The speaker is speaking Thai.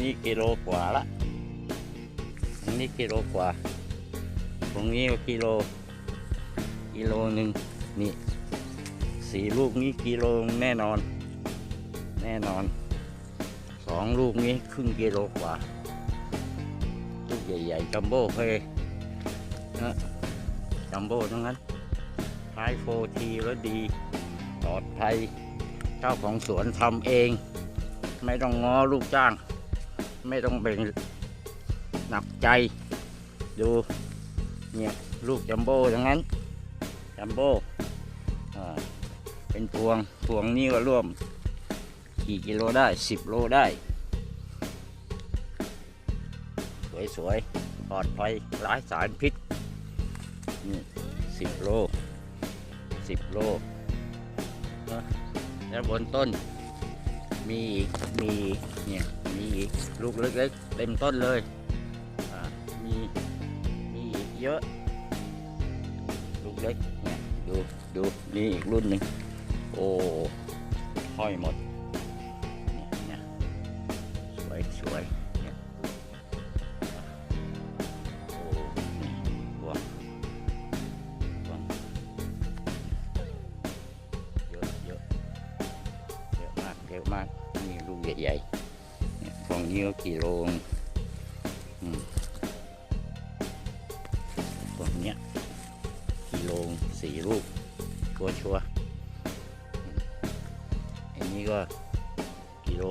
นี้กิโลกว่าละตรงนี้กิโลกว่า ตรงนี้ก็กิโล กิโลหนึ่งนี่สี่ลูกนี้กิโลแน่นอน แน่นอนสองลูกนี้ครึ่งกิโลกว่า ลูกใหญ่ๆจัมโบ้เคยนะจัมโบ้ทั้งนั้นท้ายโฟทีแล้วดีปลอดภัยเจ้าของสวนทำเอง ไม่ต้องง้อลูกจ้าง ไม่ต้องเป็นหนักใจ ดูเนี่ยลูกจัมโบ้ทั้งนั้นจัมโบ้เป็นพวงพวงนี้ก็ร่วมกี่กิโลได้สิบโลได้ สวยๆปลอดภัยไร้สารพิษนี่สิบโลสิบโล แล้วบนต้น มีอีก มีเนี่ย มีอีกลูกเล็กๆเต็มต้นเลยมี มีอีกเยอะ ลูกเล็กเนี่ยดูดูนี่อีกรุ่นหนึ่งโอ้ห้อยหมดเนี่ยเนี่ยสวยสวยเนี่ยโอ้รวงพวงเยอะเยอะเยอะมากเยอะมาก นี่ลูกใหญ่ๆฟองนี้ก็กี่โลอืมพวงเนี้ยกิโลสี่ลูก ชัวชัวอันนี้ก็กิโล